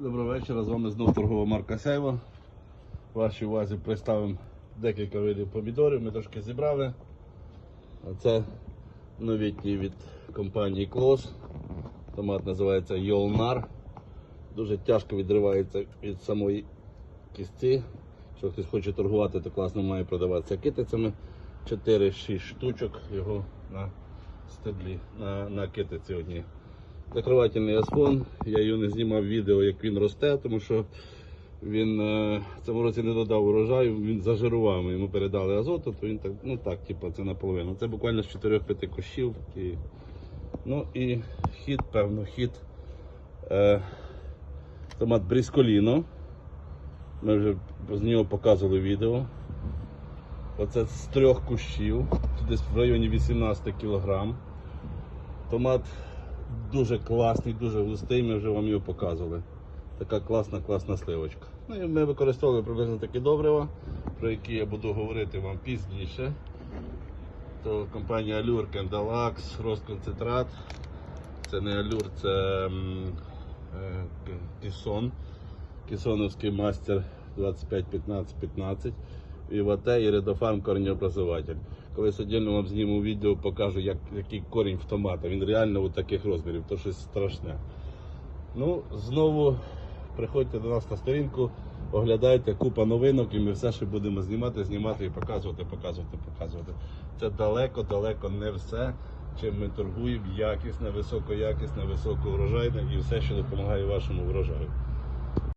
Доброго вечора, з вами знову торгова марка Сяйва. Вашій увазі представимо декілька видів помідорів. Ми трошки зібрали. А це новітній від компанії Клос. Томат називається Йолнар. Дуже тяжко відривається від самої кісті. Якщо хтось хоче торгувати, то класно має продаватися китицями. 4-6 штучок його на стеблі, на, на китиці одній. Закривательний асфон. Я його не знімав відео, як він росте, тому що він е, в цьому році не додав урожаю, він зажирував. Ми йому передали азоту, то він так, ну так, типу, це наполовину. Це буквально з 4-5 кущів. І, ну і хід, певно, хід. Е, томат Брісколіно. Ми вже з нього показували відео. Оце з трьох кущів, десь в районі 18 кілограм. Томат дуже класний, дуже густий, ми вже вам його показували. Така класна, класна сливочка. Ну і ми використовували приблизно такі добрива, про які я буду говорити вам пізніше. То компанія Allure, Kendalax, Росконцентрат. Це не Allure, це е, Кісон. Кісоновський мастер 25-15-15. І ВАТ і Редофарм корнеобразователь. Колись отдельно вам зніму відео, покажу, як, який корінь в томата. Він реально от таких розмірів, то щось страшне. Ну, знову приходьте до нас на сторінку, оглядайте купа новинок, і ми все ще будемо знімати, знімати і показувати, показувати, показувати. Це далеко-далеко не все, чим ми торгуємо, якісне, високоякісне, високоурожайне і все, що допомагає вашому врожаю.